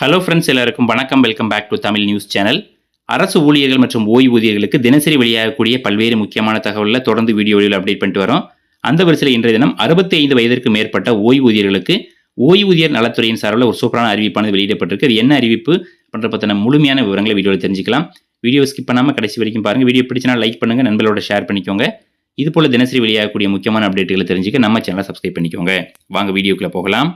Hello friends எல்லாருக்கும் வணக்கம். Welcome back to Tamil news channel அரசு ஊழியர்கள் மற்றும் ஓய்வூதியர்களுக்கு தினசரி வெளியாகக்கூடிய பல்வேறு முக்கியமான தகவலில் தொடர்ந்து வீடியோவில் அப்டேட் பண்ணிட்டு வரோம். அந்த வரிசையில் இன்றைய தினம் அறுபத்தி ஐந்து வயதிற்கு மேற்பட்ட ஓய்வூதியர்களுக்கு ஓய்வூதியர் நலத்துறையின் சார்பில் ஒரு சூப்பரான அறிவிப்பானது வெளியிடப்பட்டிருக்கு. அது என்ன அறிவிப்பு பண்ணுற பற்றின முழுமையான விவரங்களை வீடியோவில் தெரிஞ்சுக்கலாம். வீடியோ ஸ்கிப் பண்ணாமல் கடைசி வரைக்கும் பாருங்கள் வீடியோ பிடிச்சினா லைக் பண்ணுங்கள் நண்பர்களோட ஷேர் பண்ணிக்கோங்க. இது போல் தினசரி வெளியாகக்கூடிய முக்கியமான அப்டேட்டுகளை தெரிஞ்சுக்க நம்ம சேனலை சப்ஸ்கிரைப் பண்ணிக்கோங்க. வாங்க வீடியோக்குள்ளே போகலாம்.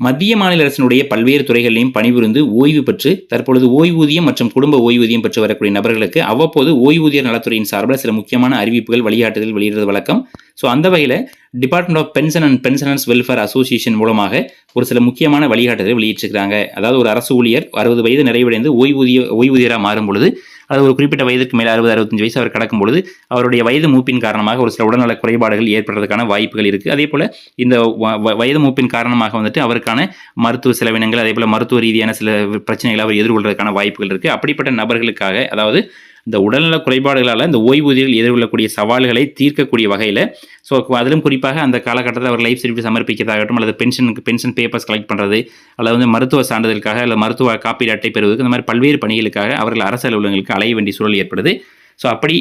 மத்திய மாநில அரசினுடைய பல்வேறு துறைகளிலும் பணிபுரிந்து ஓய்வு பெற்று தற்பொழுது ஓய்வூதியம் மற்றும் குடும்ப ஓய்வூதியம் பெற்று வரக்கூடிய நபர்களுக்கு அவ்வப்போது ஓய்வூதியர் நலத்துறையின் சார்பில் சில முக்கியமான அறிவிப்புகள் வழிகாட்டுதல் வெளியிடுறது வழக்கம். ஸோ அந்த வகையில் department of pension and pensioners welfare association மூலமாக ஒரு சில முக்கியமான வழிகாட்டுதல் வெளியிட்டிருக்கிறாங்க. அதாவது ஒரு அரசு ஊழியர் அறுபது வயது நிறைவடைந்து ஓய்வூதிய ஓய்வூதியராக மாறும் பொழுது அது ஒரு குறிப்பிட்ட வயதுக்கு மேலே அறுபது அறுபத்தஞ்சு வயசு அவர் கடக்கும் பொழுது அவருடைய வயது மூப்பின் காரணமாக ஒரு சில உடல்நல குறைபாடுகள் ஏற்படுறதுக்கான வாய்ப்புகள் இருக்குது அதே போல் இந்த வ- வ- வயது மூப்பின் காரணமாக வந்துட்டு அவருக்கான மருத்துவ செலவினங்கள் அதே போல் மருத்துவ ரீதியான சில பிரச்சனைகளை அவர் எதிர்கொள்றதுக்கான வாய்ப்புகள் இருக்குது அப்படிப்பட்ட நபர்களுக்காக அதாவது இந்த உடல்நல குறைபாடுகளால் இந்த ஓய்வூதியர்கள் எதிர்கொள்ளக்கூடிய சவால்களை தீர்க்கக்கூடிய வகையில் ஸோ அதிலும் குறிப்பாக அந்த காலகட்டத்தில் அவர் லைஃப் சர்டிஃபிகேட் சமர்ப்பிக்கிறதாகட்டும் அல்லது பென்ஷனுக்கு பென்ஷன் பேப்பர்ஸ் கலெக்ட் பண்ணுறது அல்லது வந்து மருத்துவ சான்றிதழுக்காக அல்லது மருத்துவ காப்பீடு அட்டை பெறுவதற்கு இந்த மாதிரி பல்வேறு பணிகளுக்காக அவர்கள் அரசு அலுவலகங்களுக்கு அலைய வேண்டிய சூழல் ஏற்படுது. ஸோ அப்படி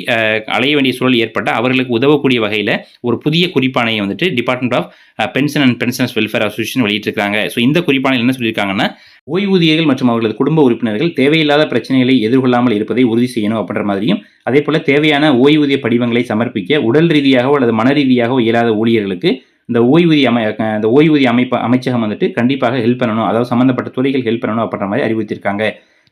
அலைய வேண்டிய சூழல் ஏற்பட்ட அவர்களுக்கு உதவக்கூடிய வகையில் ஒரு புதிய குறிப்பாணையை வந்துட்டு department of pension and pensioners welfare association வெளியிட்டிருக்காங்க ஸோ இந்த குறிப்பாணையில் என்ன சொல்லியிருக்காங்கன்னா ஓய்வூதியர்கள் மற்றும் அவர்களது குடும்ப உறுப்பினர்கள் தேவையில்லாத பிரச்சனைகளை எதிர்கொள்ளாமல் இருப்பதை உறுதி செய்யணும் அப்படின்ற மாதிரியும் அதே போல் தேவையான ஓய்வூதிய படிவங்களை சமர்ப்பிக்க உடல் ரீதியாகவோ அல்லது மன ரீதியாகவோ இயலாத ஊழியர்களுக்கு இந்த ஓய்வூதிய அமை அந்த இந்த ஓய்வூதிய அமைப்பு அமைச்சகம் வந்துட்டு கண்டிப்பாக ஹெல்ப் பண்ணணும். அதாவது சம்மந்தப்பட்ட துறைகள் ஹெல்ப் பண்ணணும் அப்படின்ற மாதிரி அறிவித்திருக்காங்க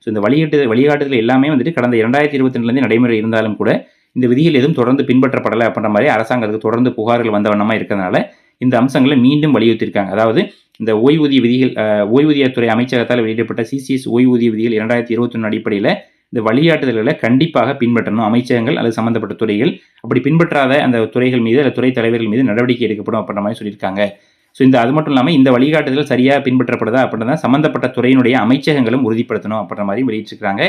ஸோ இந்த வழிகாட்டு வழிகாட்டுதல் எல்லாமே வந்துட்டு கடந்த இரண்டாயிரத்தி இருபத்தி ரெண்டுலேருந்து நடைமுறை இருந்தாலும் கூட இந்த விதிகள் எதுவும் தொடர்ந்து பின்பற்றப்படலை அப்படின்ற மாதிரி அரசாங்கத்துக்கு தொடர்ந்து புகார்கள் வந்த வண்ணமாக இருக்கிறதுனால இந்த அம்சங்களை மீண்டும் வலியுறுத்தியிருக்காங்க. அதாவது இந்த ஓய்வூதிய விதிகள் ஓய்வூதியத்துறை அமைச்சகத்தால் வெளியிடப்பட்ட சிசிஎஸ் ஓய்வூதிய விதிகள் இரண்டாயிரத்தி இருபத்தொன்று அடிப்படையில் இந்த வழிகாட்டுதல்களை கண்டிப்பாக பின்பற்றணும். அமைச்சகங்கள் அல்லது சம்பந்தப்பட்ட துறைகள் அப்படி பின்பற்றாத அந்த துறைகள் மீது அல்லது துறை தலைவர்கள் மீது நடவடிக்கை எடுக்கப்படும் அப்படின்ற மாதிரி சொல்லியிருக்காங்க. ஸோ இந்த அது மட்டும் இல்லாமல் இந்த வழிகாட்டுதல் சரியாக பின்பற்றப்படுதா அப்படின்றத சம்மந்தப்பட்ட துறையினுடைய அமைச்சகங்களும் உறுதிப்படுத்தணும் அப்படின்ற மாதிரி வெளியிட்டிருக்காங்க.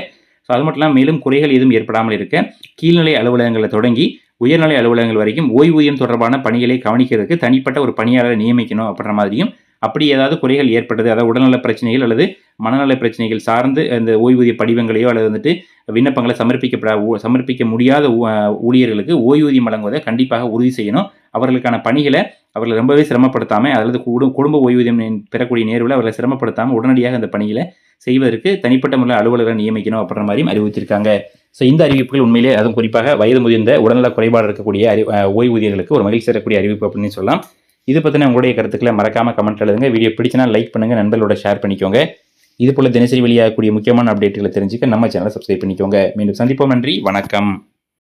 ஸோ அது மட்டும் இல்லாமல் மேலும் குறைகள் எதுவும் ஏற்படாமல் இருக்க கீழ்நிலை அலுவலகங்களை தொடங்கி உயர்நிலை அலுவலகங்கள் வரைக்கும் ஓய்வூதியம் தொடர்பான பணிகளை கவனிக்கிறதுக்கு தனிப்பட்ட ஒரு பணியாளரை நியமிக்கணும் அப்படின்ற மாதிரியும் அப்படி ஏதாவது குறைகள் ஏற்பட்டது அதாவது உடல்நல பிரச்சனைகள் அல்லது மனநல பிரச்சனைகள் சார்ந்து அந்த ஓய்வூதிய படிவங்களையோ அல்லது வந்துட்டு விண்ணப்பங்களை சமர்ப்பிக்கப்பட சமர்ப்பிக்க முடியாத ஊழியர்களுக்கு ஓய்வூதியம் வழங்குவதை கண்டிப்பாக உறுதி செய்யணும். அவர்களுக்கான பணிகளை அவர்களை ரொம்பவே சிரமப்படுத்தாமல் அல்லது குடு- குடும்ப ஓய்வூதியம் பெறக்கூடிய நேர்வில் அவர்களை சிரமப்படுத்தாமல் உடனடியாக அந்த பணிகளை செய்வதற்கு தனிப்பட்ட முறையில் அலுவலர்களை நியமிக்கணும் அப்படின்ற மாதிரியும் அறிவித்திருக்காங்க ஸோ இந்த அறிவிப்புகள் உண்மையிலே அதுவும் குறிப்பாக வயது முதிர்ந்த உடல்நல குறைபாடு இருக்கக்கூடிய அறி ஓய்வூதியர்களுக்கு ஒரு மகிழ்ச்சி தரக்கூடிய அறிவிப்பு அப்படின்னு சொல்லலாம். இது பற்றின உங்களுடைய கருத்துக்களை மறக்காமல் கமெண்ட் எழுதுங்க. வீடியோ பிடிச்சினா லைக் பண்ணுங்கள் நண்பர்களோட ஷேர் பண்ணிக்கோங்க. இது போல் தினசரி வெளியாகக்கூடிய முக்கியமான அப்டேட்டுகளை தெரிஞ்சுக்க நம்ம சேனலை சப்ஸ்கிரைப் பண்ணிக்கோங்க. மீண்டும் சந்திப்போம். நன்றி. வணக்கம்.